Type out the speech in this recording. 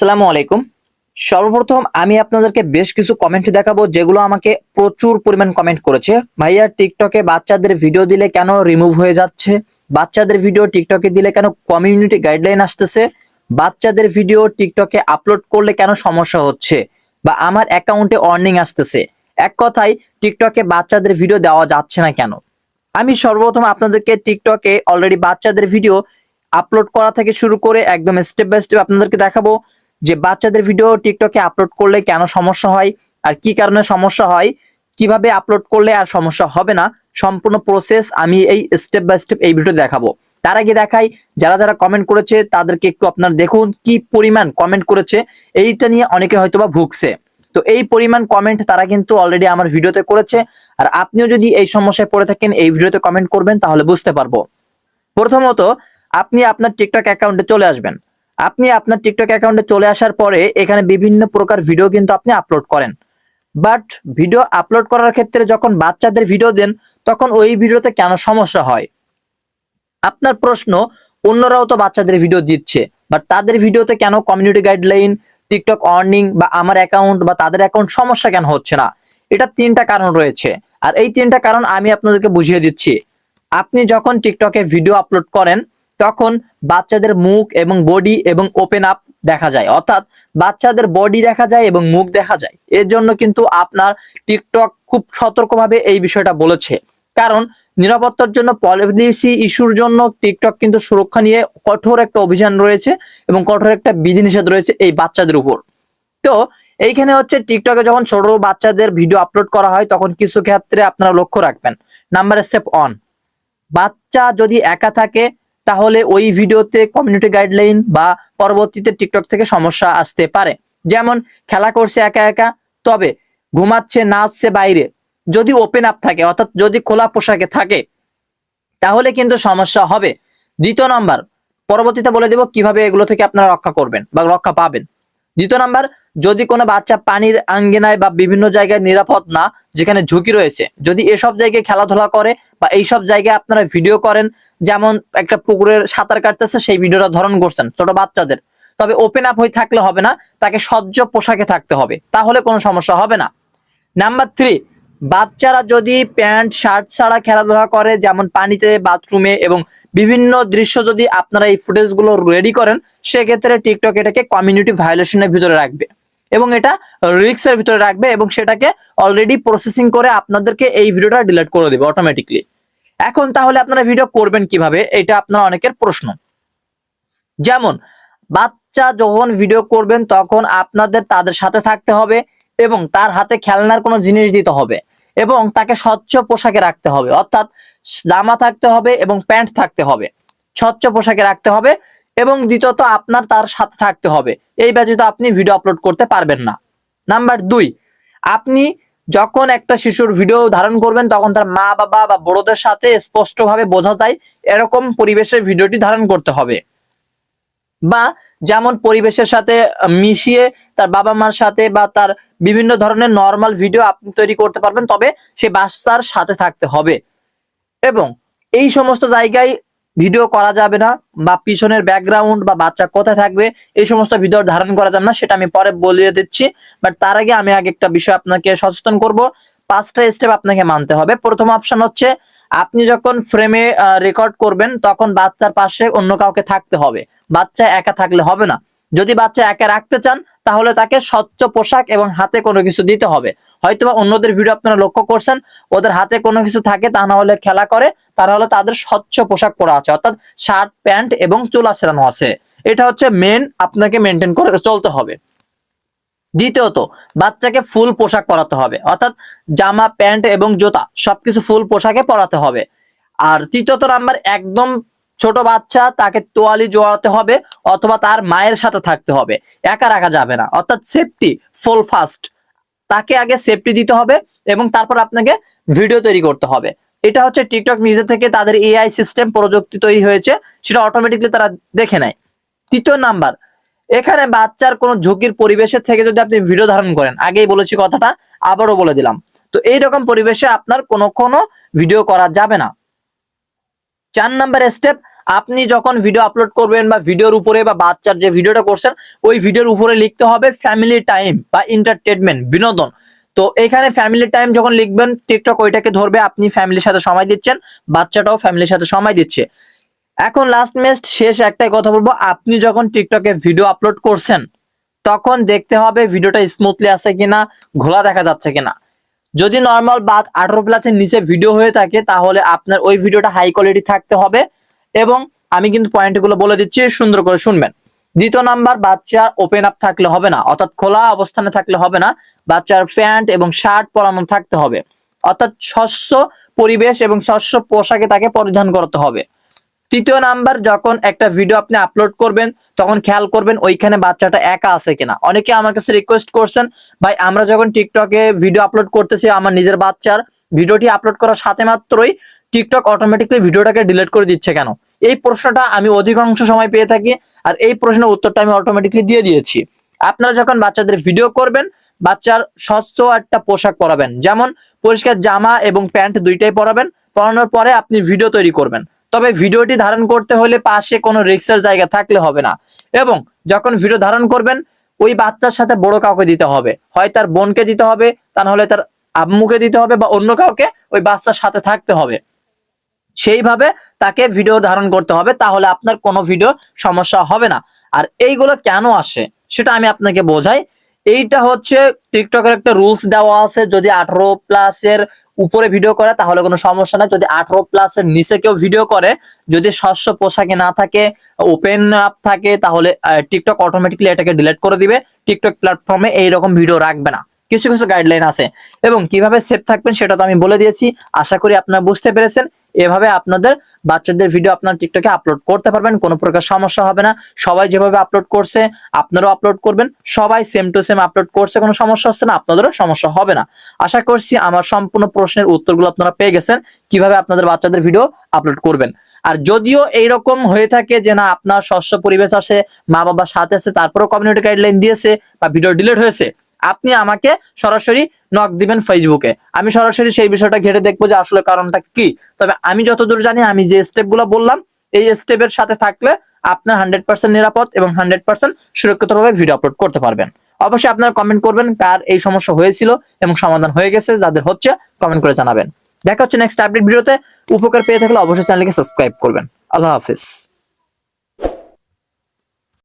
আসসালামু আলাইকুম। সর্বপ্রথম আমি আপনাদেরকে বেশ কিছু কমেন্ট দেখাবো, যেগুলো আমাকে প্রচুর পরিমাণ কমেন্ট করেছে। ভাইয়া টিকটকে বাচ্চাদের ভিডিও দিলে কেন রিমুভ হয়ে যাচ্ছে? বাচ্চাদের ভিডিও টিকটকে দিলে কেন কমিউনিটি গাইডলাইন আসতেছে? বাচ্চাদের ভিডিও টিকটকে আপলোড করলে কেন সমস্যা হচ্ছে? বা আমার অ্যাকাউন্টে অর্নিং আসতেছে? এক কথায় টিকটকে বাচ্চাদের ভিডিও দেওয়া যাচ্ছে না কেন? আমি সর্বপ্রথম আপনাদেরকে টিকটকে অলরেডি বাচ্চাদের ভিডিও আপলোড করা থেকে শুরু করে একদম স্টেপ বাই স্টেপ আপনাদেরকে দেখাবো। যে বাচ্চাদের ভিডিও টিকটকে আপলোড করলে কেন সমস্যা হয়, আর কি কারণে সমস্যা হয়, কীভাবে আপলোড করলে আর সমস্যা হবে না, সম্পূর্ণ প্রসেস আমি এই স্টেপ বাই স্টেপ এই ভিডিও দেখাবো। তার আগে দেখাই, যারা যারা কমেন্ট করেছে, তাদেরকে একটু আপনার দেখুন কি পরিমাণ কমেন্ট করেছে, এইটা নিয়ে অনেকে হয়তোবা ভুগছে। তো এই পরিমাণ কমেন্ট তারা কিন্তু অলরেডি আমার ভিডিওতে করেছে, আর আপনিও যদি এই সমস্যায় পড়ে থাকেন, এই ভিডিওতে কমেন্ট করবেন, তাহলে বুঝতে পারব। প্রথমত, আপনি আপনার টিকটক অ্যাকাউন্টে চলে আসবেন। আপনি আপনার টিকটক অ্যাকাউন্টে চলে আসার পরে এখানে বিভিন্ন প্রকার ভিডিও কিন্তু আপনি আপলোড করেন। বাট ভিডিও আপলোড করার ক্ষেত্রে যখন বাচ্চাদের ভিডিও দেন, তখন ওই ভিডিওতে কেন সমস্যা হয়? আপনার প্রশ্ন, অন্যরাও তো বাচ্চাদের ভিডিও দিচ্ছে বাট তাদের ভিডিওতে কেন কমিউনিটি গাইডলাইন টিকটক অর্নিং বা আমার অ্যাকাউন্ট বা তাদের অ্যাকাউন্ট সমস্যা কেন হচ্ছে না? এটা তিনটা কারণ রয়েছে। আর এই তিনটা কারণ আমি আপনাদেরকে বুঝিয়ে দিচ্ছি। আপনি যখন টিকটকে ভিডিও আপলোড করেন তখন বাচ্চাদের মুখ এবং বডি এবং ওপেন আপ দেখা যায়। অর্থাৎ বাচ্চাদের বডি দেখা যায় এবং মুখ দেখা যায়। এর জন্য কিন্তু আপনার টিকটক খুব সতর্কভাবে এই বিষয়টা বলেছে। কারণ নিরাপত্তার জন্য পলিসি ইস্যুর জন্য টিকটক কিন্তু সুরক্ষা নিয়ে কঠোর একটা অভিযান রয়েছে এবং কঠোর একটা বিধিনিষেধ রয়েছে এই বাচ্চাদের উপর। তো এইখানে হচ্ছে টিকটকে যখন ছোট বাচ্চাদের ভিডিও আপলোড করা হয়, তখন কিছু ক্ষেত্রে আপনারা লক্ষ্য রাখবেন। নাম্বার স্টেপ অন বাচ্চা যদি একা থাকে তাহলে ওই ভিডিওতে কমিউনিটি গাইডলাইন বা পরবর্তীতে টিকটক থেকে সমস্যা আসতে পারে। যেমন, খেলা করছে একা একা, তবে ঘুমাচ্ছে, নাচছে বাইরে। যদি ওপেন আপ থাকে, অর্থাৎ যদি খোলা পোশাকে থাকে, তাহলে কিন্তু সমস্যা হবে। দ্বিতীয় নাম্বার, পরবর্তীতে বলে দেব কীভাবে এগুলো থেকে আপনারা রক্ষা করবেন বা রক্ষা পাবেন। দ্বিতীয় নাম্বার, যদি কোনো বাচ্চা পানির আঙ্গিনায় বা বিভিন্ন জায়গায় নিরাপদ না, যেখানে ঝুঁকি রয়েছে, যদি এসব জায়গায় খেলাধুলা করে বা এইসব জায়গায় আপনারা ভিডিও করেন, যেমন একটা পুকুরের সাঁতার কাটতেছে, সেই ভিডিওটা ধরন করছেন ছোট বাচ্চাদের। তবে ওপেন আপ হয়ে থাকলে হবে না, তাকে সহ্য পোশাকে থাকতে হবে, তাহলে কোনো সমস্যা হবে না। নাম্বার থ্রি বাচ্চারা যদি প্যান্ট, শার্ট ছাড়া খেলাধুলা করে, যেমন পানিতে বাথরুমে এবং বিভিন্ন দৃশ্য যদি আপনারা এই ফুটেজগুলো রেডি করেন, সেক্ষেত্রে টিকটক এটাকে কমিউনিটি ভায়োলেশনের ভিতরে রাখবে। এবং এটা রিক্সের ভিতরে রাখবে এবং সেটাকে অলরেডি প্রসেসিং করে আপনাদেরকে এই ভিডিওটা ডিলিট করে দেবে অটোমেটিকলি এখন তাহলে আপনারা ভিডিও করবেন কীভাবে? এটা আপনার অনেকের প্রশ্ন। যেমন, বাচ্চা যখন ভিডিও করবেন তখন আপনাদের তাদের সাথে থাকতে হবে এবং তার হাতে খেলনার কোনো জিনিস দিতে হবে এবং তাকে স্বচ্ছ পোশাকে রাখতে হবে। অর্থাৎ জামা থাকতে হবে এবং প্যান্ট থাকতে হবে। স্বচ্ছ পোশাকে রাখতে হবে। এবং দ্বিতীয়ত আপনার তার সাথে থাকতে হবে। এই ব্যতীত আপনি ভিডিও আপলোড করতে পারবেন না। নাম্বার দুই, আপনি যখন একটা শিশুর ভিডিও ধারণ করবেন, তখন তার মা, বাবা বা বড়দের সাথে স্পষ্টভাবে বোঝা যায় এরকম পরিবেশের ভিডিওটি ধারণ করতে হবে। বা যেমন পরিবেশের সাথে মিশিয়ে তার বাবা মার সাথে বা তার বিভিন্ন ধরনের নর্মাল ভিডিও আপনি তৈরি করতে পারবেন, তবে সে বাচ্চার সাথে থাকতে হবে। এবং এই সমস্ত জায়গায় ভিডিও করা যাবে না বা পিছনের ব্যাকগ্রাউন্ড বা বাচ্চা কোথায় থাকবে, এই সমস্ত ভিডিও ধারণ করা যাবে না, সেটা আমি পরে বলিয়ে দিচ্ছি। বাট তার আগে আমি আগে একটা বিষয় আপনাকে সচেতন করব। পাঁচটা স্টেপ আপনাকে মানতে হবে। প্রথম অপশন হচ্ছে, আপনি যখন ফ্রেমে রেকর্ড করবেন, তখন বাচ্চার পাশে অন্য কাউকে থাকতে হবে। বাচ্চা একা থাকলে হবে না। যদি বাচ্চা একা রাখতে চান, তাহলে তাকে স্বচ্ছ পোশাক এবং হাতে কোনো কিছু দিতে হবে। হয়তোবা অন্যদের ভিডিও আপনারা লক্ষ্য করছেন, ওদের হাতে কোনো কিছু থাকে, তা না হলে খেলা করে তারা হলে তাদের স্বচ্ছ পোশাক পরা আছে, অর্থাৎ শার্ট, প্যান্ট এবং চোলা সেরানো আছে। এটা হচ্ছে মেন আপনাকে মেনটেন করে চলতে হবে। দ্বিতীয়ত, বাচ্চাকে ফুল পোশাক পরাতে হবে, অর্থাৎ জামা, প্যান্ট এবং জুতা, সবকিছু ফুল পোশাকে পরাতে হবে। আর তৃতীয়ত নাম্বার একদম ছোট বাচ্চা তাকে তোয়ালি জোয়াতে হবে অথবা তার মায়ের সাথে থাকতে হবে। একা রাখা যাবে না। অর্থাৎ সেফটি ফুল ফাস্ট তাকে আগে সেফটি দিতে হবে এবং তারপর আপনাকে ভিডিও তৈরি করতে হবে। এটা হচ্ছে টিকটক নিজে থেকে তাদের এআই সিস্টেম প্রযুক্তি তৈরি হয়েছে, সেটা অটোমেটিকলি তারা দেখে নেয়। তৃতীয় নাম্বার, এখানে বাচ্চার কোনো ঝুঁকির পরিবেশের থেকে যদি আপনি ভিডিও ধারণ করেন, আগেই বলেছি কথাটা, আবারও বলে দিলাম। তো এইরকম পরিবেশে আপনার কোনো কোনো ভিডিও করা যাবে না। চার নাম্বার স্টেপ আপনি যখন ভিডিও আপলোড করবেন বা ভিডিওর উপরে বা বাচ্চার যে ভিডিওটা করছেন, ওই ভিডিওর উপরে লিখতে হবে ফ্যামিলি টাইম বা এন্টারটেনমেন্ট বিনোদন। তো এখানে ফ্যামিলি টাইম যখন লিখবেন টিকটক ওইটাকে ধরবে, আপনি ফ্যামিলির সাথে সময় দিচ্ছেন, বাচ্চাটাও ফ্যামিলির সাথে সময় দিচ্ছে। এখন লাস্ট মেস্ট শেষ একটাই কথা বলব, আপনি যখন টিকটকে ভিডিও আপলোড করছেন, তখন দেখতে হবে ভিডিওটা স্মুথলি আছে কিনা, ঘোলা দেখা যাচ্ছে কিনা। যদি নর্মাল বা আঠারো প্লাসের নিচে ভিডিও হয়ে থাকে, তাহলে আপনার ওই ভিডিওটা হাই কোয়ালিটি থাকতে হবে। এবং আমি কিন্তু পয়েন্টগুলো বলে দিচ্ছি, সুন্দর করে শুনবেন। দ্বিতীয় নাম্বার, বাচ্চার ওপেন আপ থাকলে হবে না, অর্থাৎ খোলা অবস্থানে থাকলে হবে না, বাচ্চার প্যান্ট এবং শার্ট পরানো থাকতে হবে। অর্থাৎ শস্য পরিবেশ এবং শস্য পোশাকে তাকে পরিধান করতে হবে। তৃতীয় নাম্বার, যখন একটা ভিডিও আপনি আপলোড করবেন, তখন খেয়াল করবেন ওইখানে বাচ্চাটা একা আছে কিনা। অনেকে আমার কাছে রিকোয়েস্ট করছেন, ভাই, আমরা যখন টিকটকে ভিডিও আপলোড করতেছি, আমার নিজের বাচ্চার ভিডিওটি আপলোড করার সাথে মাত্রই টিকটক অটোমেটিকলি ভিডিওটাকে ডিলিট করে দিচ্ছে কেন? এই প্রশ্নটা আমি অধিকাংশ সময় পেয়ে থাকি আর এই প্রশ্নের উত্তরটা আমি অটোমেটিকলি দিয়ে দিয়েছি। আপনারা যখন বাচ্চাদের ভিডিও করবেন, বাচ্চার স্বচ্ছ একটা পোশাক পরাবেন। যেমন পরিষ্কার জামা এবং প্যান্ট দুইটাই পরাবেন, পরানোর পরে আপনি ভিডিও তৈরি করবেন। তবে ভিডিওটি ধারণ করতে হলে পাশে কোনো রিক্সের জায়গা থাকলে হবে না। এবং যখন ভিডিও ধারণ করবেন, ওই বাচ্চার সাথে বড় কাউকে দিতে হবে। হয় তার বোনকে দিতে হবে, তা নাহলে তার আম্মুকে দিতে হবে বা অন্য কাউকে ওই বাচ্চার সাথে থাকতে হবে। সেইভাবে তাকে ভিডিও ধারণ করতে হবে, তাহলে আপনার কোনো ভিডিও সমস্যা হবে না। আর এইগুলো কেন আসে, সেটা আমি আপনাকে বোঝাই। এইটা হচ্ছে টিকটকের একটা রুলস দেওয়া আছে, যদি আঠারো প্লাসের উপরে ভিডিও করে, তাহলে কোনো সমস্যা নাই। যদি আঠারো প্লাসের নিচে কেউ ভিডিও করে, যদি শস্য পোশাকে না থাকে ওপেন আপ থাকে, তাহলে টিকটক অটোমেটিকলি এটাকে ডিলিট করে দিবে। টিকটক প্ল্যাটফর্মে এইরকম ভিডিও রাখবে না। কিছু কিছু গাইডলাইন আছে। এবং কীভাবে সেফ থাকবেন সেটা তো আমি বলে দিয়েছি। আশা করি আপনারা বুঝতে পেরেছেন। এভাবে আপনাদের বাচ্চাদের ভিডিও আপনার টিকটকে আপলোড করতে পারবেন, কোনো প্রকার সমস্যা হবে না। সবাই যেভাবে আপলোড করছে, আপনারাও আপলোড করবেন। সবাই সেম টু সেম আপলোড করছে, কোনো সমস্যা হচ্ছে না, আপনাদেরও সমস্যা হবে না। আশা করছি আমার সম্পূর্ণ প্রশ্নের উত্তরগুলো আপনারা পেয়ে গেছেন, কীভাবে আপনাদের বাচ্চাদের ভিডিও আপলোড করবেন। আর যদিও এইরকম হয়ে থাকে যে না, আপনার শস্য পরিবেশ আসে মা বাবার সাথে আছে, তারপরেও কমিউনিটি গাইডলাইন দিয়েছে বা ভিডিও ডিলিট হয়েছে আপনি আমাকে সরাসরি নক দিবেন ফেসবুকে আমি সরাসরি সেই বিষয়টা ঘেটে দেখব যে আসলে কারণটা কি। তবে আমি যতদূর জানি, আমি যে স্টেপগুলো বললাম, এই স্টেপের সাথে থাকলে আপনার হান্ড্রেড পার্সেন্ট নিরাপদ এবং হান্ড্রেড পার্সেন্ট সুরক্ষিতভাবে ভিডিও আপলোড করতে পারবেন। অবশ্যই আপনারা কমেন্ট করবেন কার এই সমস্যা হয়েছিল এবং সমাধান হয়ে গেছে, যাদের হচ্ছে কমেন্ট করে জানাবেন। দেখা হচ্ছে নেক্সট আপডেট ভিডিওতে। উপকার পেয়ে থাকলে অবশ্যই চ্যানেলকে সাবস্ক্রাইব করবেন। আল্লাহ হাফিজ।